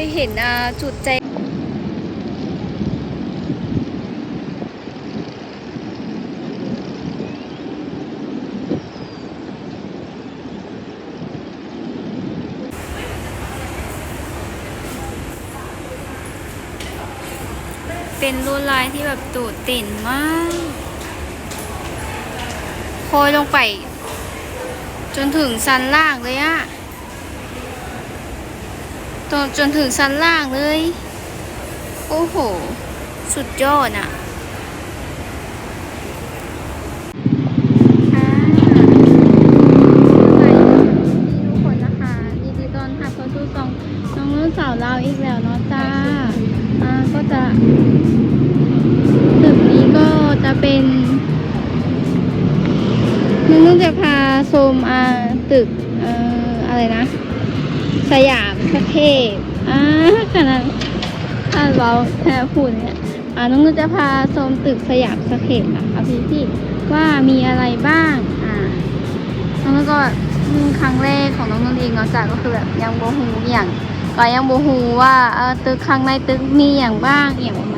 ยเห็นจุดใจเป็นลวดลายที่แบบโดดเด่นมากโคยลงไป จนถึงชั้นล่างเลยอะ จนจนถึงชั้นล่างเลย โอ้โห สุดยอดอะอ่าสวัสดีทุกคนนะคะยินดีตอนรับเข้าสู่ช่องน้องสาวลาอีกแล้วเนาะจ้าอ่าก็จะตึกนี้ก็จะเป็นนึกจะพาชมอ่าตึกเอ่ออะไรนะ สยามสเคปอ่าขนาดถ้าเราแค่พูดเนี่ยอ่าน้องนุ่นจะพาชมตึกสยามสเคปนะคะพี่พี่ว่ามีอะไรบ้างอ่าน้องนุ่นก็ครั้งแรกของน้องนุ่นเองเนาะจ้ะก็คือแบบยังโบหูอย่างก็ยังโบหูว่าเออตึกข้างในตึกมีอย่างบ้างอย่างประมา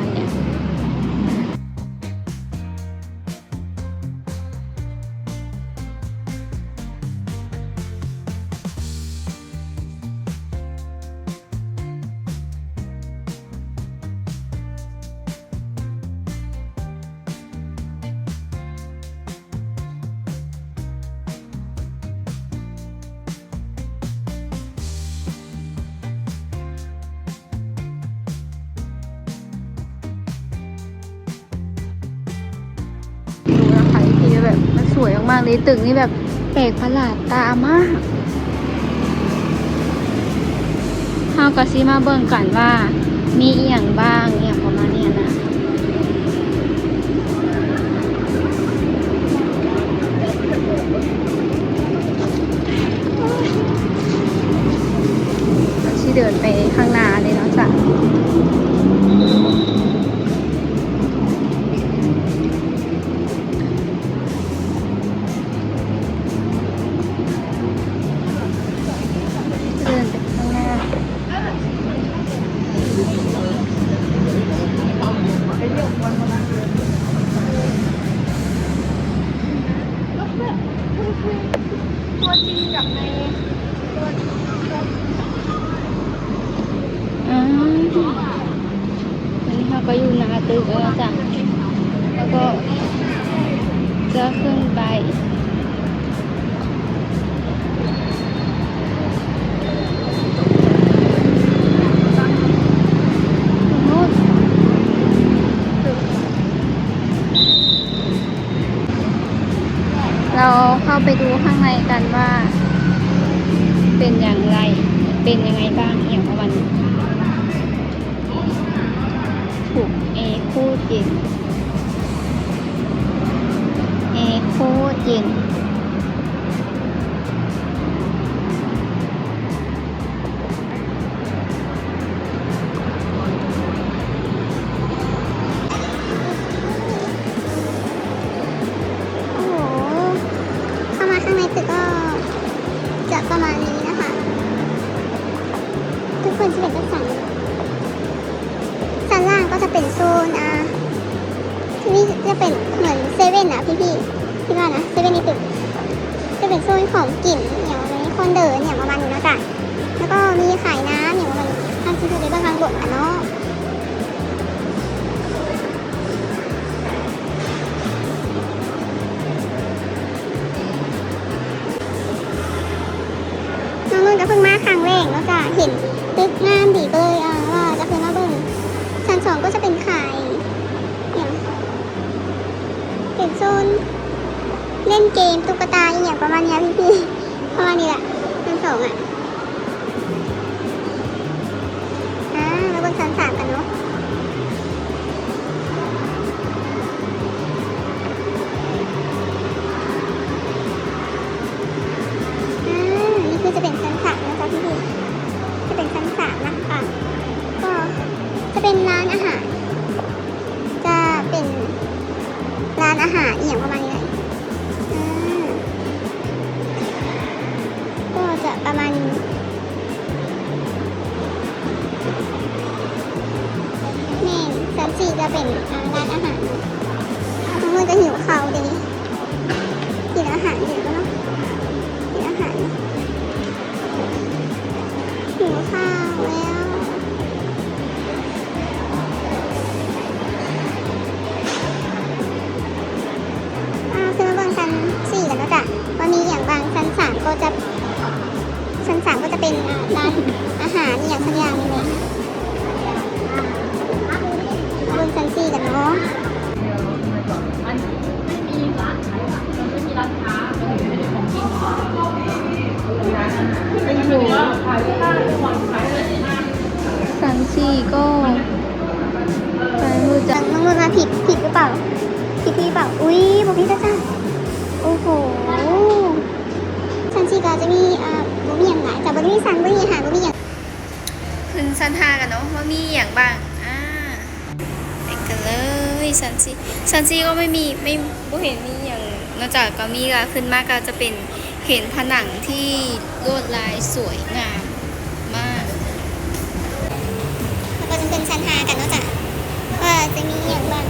วยมากๆเลยตึกนี่แบบแปลกประหลาดตามากเฮาก็ซิมาเบิ่งกันว่า มีอียงบ้างอหย่างประมาณนี้นะเราชิเดินไปข้างหน้า เราเข้าไปดูข้างในกันว่า เป็นอย่างไร เป็นยังไงบ้างอย่างประมาณนี้ถูกเอคู่จินเอคู่จิน มาณนี้นะคะ ทุกคนจะเป็นก็สั่งชั้นล่างก็จะเป็นโซนอะที่นี่จะเป็นเหมือนเซเว่นอะพี่พี่ที่ว่านะเซเว่นนี่ตึกจะเป็นโซนของกลิ่นอย่างนี้คนเดินอย่างประมาณนี้นะจ๊ะแล้วก็มีขายน้ำอย่างประมาณนี้ทางที่คือในเบื้องข้างบนอะเนาะ เห็นตึกงามดีก็เลยอะว่าจะเคยมาเบิ่งชั้นสองก็จะเป็นขายอย่างเป็นโซนเล่นเกมตุ๊กตาอย่างประมาณนี้พี่พี่ๆประมาณนี้แหละชั้นสองอะ มันนี่ชั้นสี่จะเป็นร้านอาหาร ซันซีก็ไม่มีไม่บ่เห็นมีอย่างนอกจากก็มีก็ขึ้นมากก็จะเป็นเห็นผนังที่ลวดลายสวยงามมากแล้วก็จะเป็นชั้นหากันนอกจากว่าจะมีอย่างบ้าง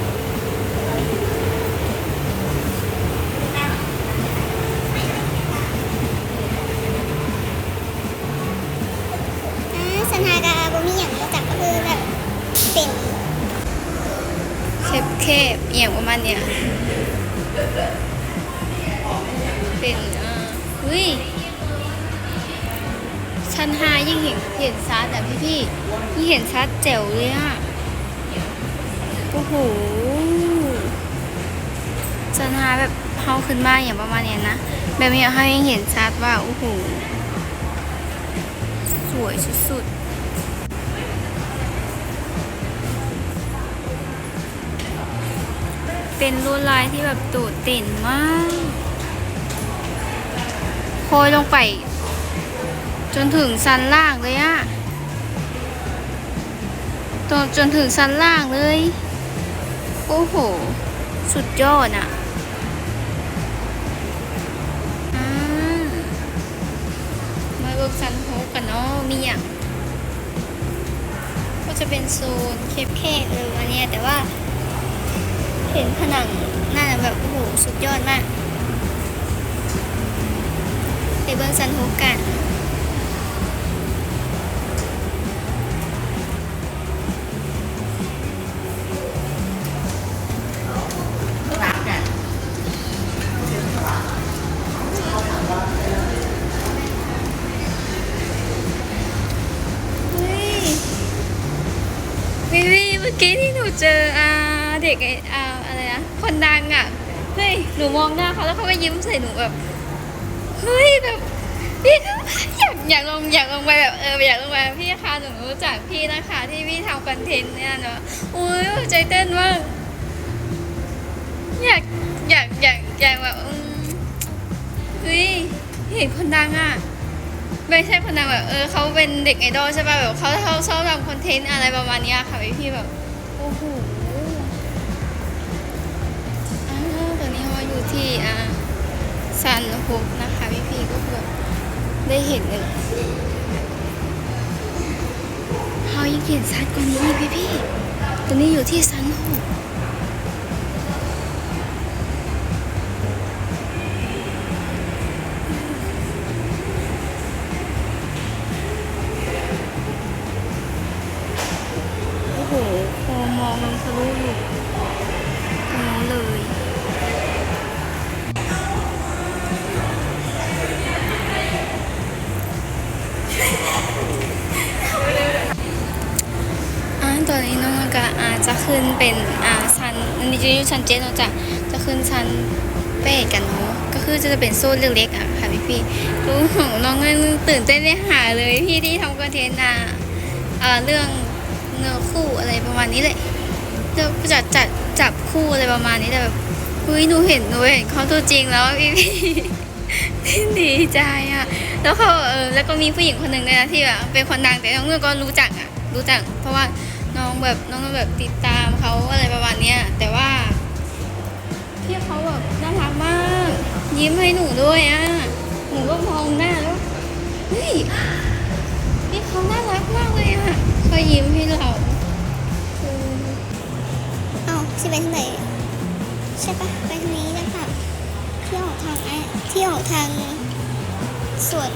อ่าชั้นห้าก็บ่มีอย่างเนาะจ้ะก็คือแบบเป็น เคบเคบๆอหย่างประ มาณเนี้ยเป็นอ่าอุ้ยชั้นห้ายิ่งเห็นเห็นชัดอะพี่พี่ยิ่งเห็นชัดแจ๋วเลยอะโอ้โหชั้นห้าแบบเฮาขึ้นมาอย่างประมาณเนี้ยนะแบบนี้เฮายังเห็นชัดว่าโอ้โหสวยสุดๆ เป็นลวดลายที่แบบโดดเด่นมาก โคยลงไป จนถึงซันล่างเลยอะจนจนถึงซันล่างเลย โอ้โห สุดยอดอะมาเวิร์กซันโฮกกันเนาะมีอย่างก็จะเป็นโซนแคบๆเลยอันเนี้ยแต่ว่า เห็นผนังน่าจะแบบโอ้โหสุดยอดมาก ไปเบิ้งซันโฮกกันเฮ้ยวิวีเมื่อกี้ที่หนูเจออ่าเด็กไอ้อ่าอะไรนะคนดังอะเฮ้ยหนูมองหน้าเขาแล้วเขาก็ยิ้มใส่หนูแบบเฮ้ยแบบพี่อยากอยากลงอยากลงไปแบบเอออยากลงไปพี่คะหนูรู้จักพี่นะคะ ที่พี่ทำคอนเทนต์เนี่ยเนาะอุ้ยใจเต้นมากอยากอยากอยากอยากแบบอืมเฮ้ยเห็นคนดังอะไม่ใช่คนดังแบบเออเขาเป็นเด็กไอดอลใช่ป่ะแบบเขาเขาชอบทำคอนเทนต์อะไรประมาณนี้ค่ะพี่แบบ ที่อ่าซันฮุกนะคะพี่พี่ก็คือได้เห็นเลยเขายังเห็นชัดกว่านี้พี่พี่ตอนนี้อยู่ที่ซันฮุก ชั้นเจ็ดเนาจะจะขึ้นชั้นแปดกันเนาะก็คือจะเป็นโซนเล็กๆอะค่ะพี่พี่รู้ของน้องเงินตื่นเต้นได้หาเลยพี่ที่ทำคอนเทนต์อะเรื่องเนื้อคู่อะไรประมาณนี้เลยเรื่องจัดจัดจับคู่อะไรประมาณนี้แต่แบบเฮ้ยหนูเห็นหนูเห็นเขาตัวจริงแล้วพี่พี่ดีใจอะแล้วเขาเออแล้วก็มีผู้หญิงคนหนึ่งด้วยนะที่แบบเป็นคนดังแต่น้องเงินก็รู้จักอะรู้จัก เพราะว่าน้องแบบน้องแบบติดตามเขาอะไรประมาณเนี้ยแต่ว่า พี่เขาแบบน่ารักมาก ยิ้มให้หนูด้วยอะ หนูก็มองหน้าแล้ว เฮ้ย พี่เขาน่ารักมากเลยอะเขายิ้มให้เราคือสิไปทางไหนใช่ปะไปทางนี้ได้ปะที่ออกทางไอ้ที่ออกทางสวน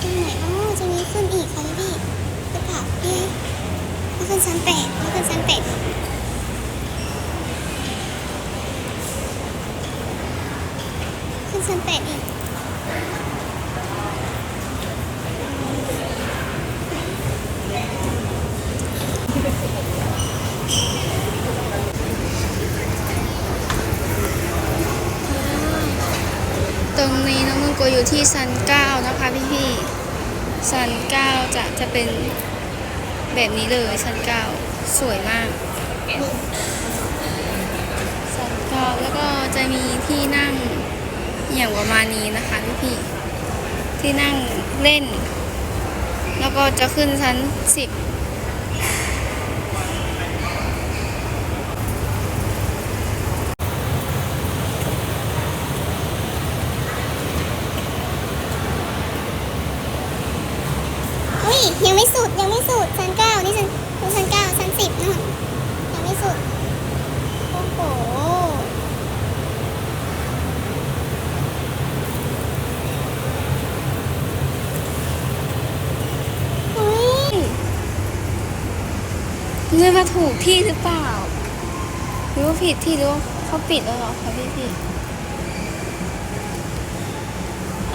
ตรงไหนอ๋อจะมีขึ้นอีกค่ะพี่หรือเปล่าเอ๊ะมาขึ้นชั้นแปดขึ้นชั้นแปด ขึ้นชั้นแปดอีกตรงนี้น้องนุ่นโกอยู่ที่ซันเก้านะคะพี่พี่ๆซันเก้าจะจะเป็นแบบนี้เลยซันเก้าสวยมากซันเก้าแล้วก็จะมีที่นั่ง อย่างประมาณนี้นะคะพี่พี่ที่นั่งเล่น แล้วก็จะขึ้นชั้นสิบเฮ้ยยังไม่สุดยังไม่สุดชั้นเก้านี่ชั้นชั้นเก้าชั้นสิบนู่นยังไม่สุดโอ้โหเฮ้ย เงินมาถูกที่หรือเปล่า หรือว่าผิดที่หรือว่าเขาปิดแล้วเหรอคะพี่พี่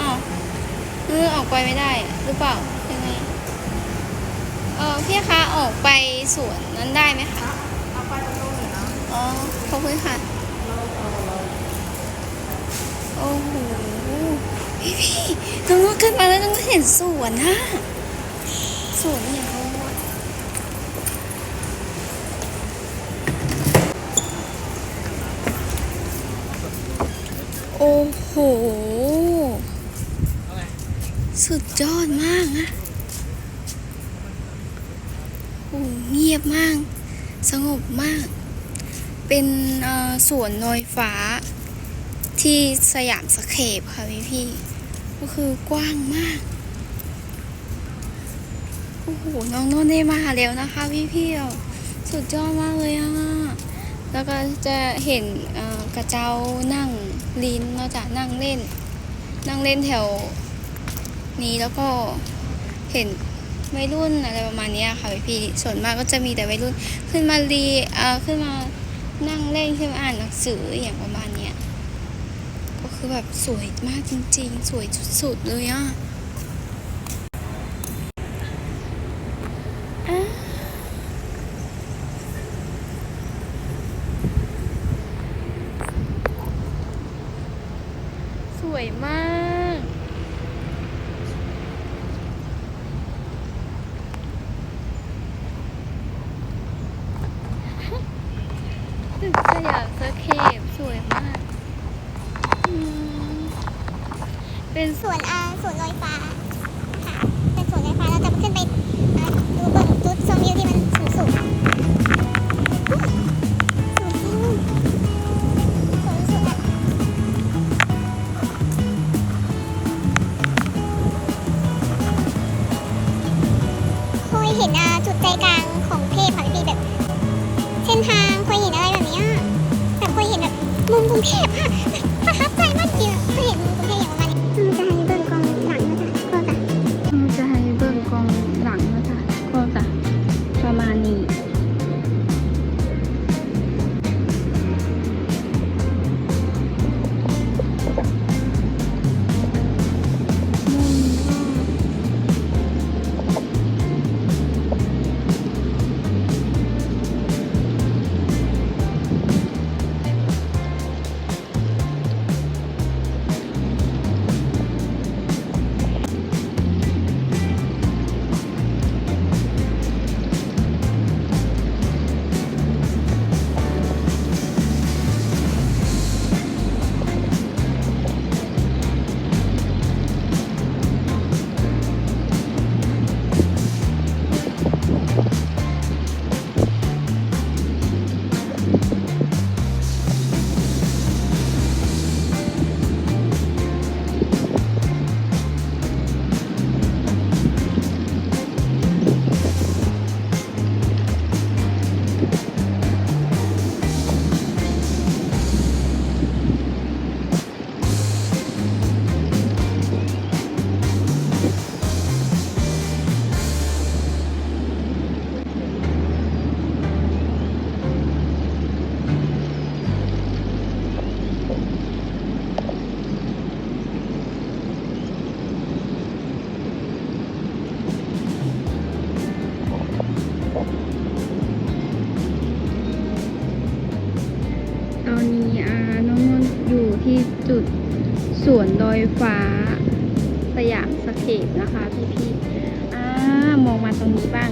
อ้าวเออออกไปไม่ได้อะหรือเปล่ายังไงเออพี่คะออกไปสวนนั้นได้ไหมคะเอาไปตรงนู้นเนาะอ๋อขอบคุณค่ะโอ้โหพี่พี่ตรงนู้นขึ้นมาแล้วตรงนู้นเห็นสวนนะสวนอย่างโน้ โอ้โห สุดยอดมากนะโอ้เงียบมาก สงบมาก เป็นสวนลอยฟ้า ที่สยามสเคปค่ะพี่พี่ ก็คือกว้างมาก โอ้โห น้องโน่นได้มาแล้วนะคะพี่พี่สุดยอดมากเลยอะ แล้วก็จะเห็นกระเจ้านั่ง ลิ้นเราจะนั่งเล่น นั่งเล่นแถวนี้แล้วก็เห็นวัยรุ่นอะไรประมาณนี้ค่ะพี่พี่ส่วนมากก็จะมีแต่วัยรุ่นขึ้นมารีเอ่อขึ้นมานั่งเล่นขึ้นมาอ่านหนังสืออย่างประมาณเนี้ยก็คือแบบสวยมากจริง ๆ สวยสุดๆเลยอะ วยมาก เห็นจุดใจกลางของเทพค่ะพี่แบบเส้นทางเคยเห็นอะไรแบบนี้แบบเคยเห็นแบบมุมกรุงเทพอะประทับใจมากจริงเคยเห็นุดสวนดอยฟ้าสยามสเคปนะคะพี่ๆอ่ามองมาตรงนี้บ้าง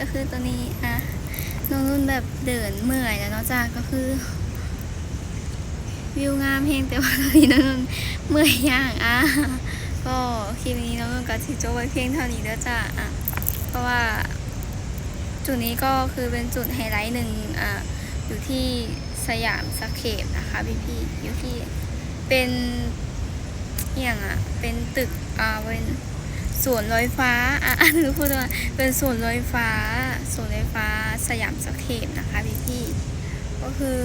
ก็คือตอนนี้อะน้องนุ่นแบบเดินเมื่อยแล้วเนาะจ้าก็คือ วิวงามเพงแต่ว่าตอนนี้น้องนุ่นเมื่อยย่างอะก็คลิปนี้น้องนุ่นก็สิจบไว้เพียงเท่านี้แล้วจ้าอะเพราะว่าจุดนี้ก็คือเป็นจุดไฮไลท์หนึ่งอะอยู่ที่สยามสเคปนะคะพี่พี่ๆอยู่ที่เป็นอย่างอะเป็นตึกอ่าเป็น สวนลอยฟ้าอะหรือพูดว่าเป็นสวนลอยฟ้าสวนลอยฟ้าสยามสเคปนะคะพี่พี่ก็คือ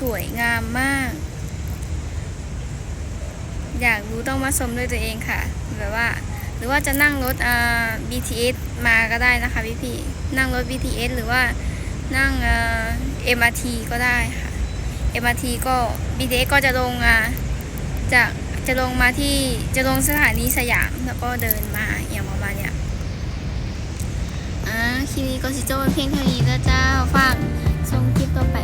สวยงามมาก อยากรู้ต้องมาชมด้วยตัวเองค่ะแบบว่า หรือว่าจะนั่งรถอ่า BTS มาก็ได้นะคะพี่พี่นั่งรถ BTS หรือว่านั่งอ่า MRT ก็ได้ค่ะ MRT ก็ BTS ก็จะลงอ่าจาก จะลงมาที่จะลงสถานีสยามแล้วก็เดินมาอย่างประมาณเนี้ยอ่าคลิปนี้ก็สิจบเพียงเท่านี้แล้วเจ้าฝากชมคลิปต่อไป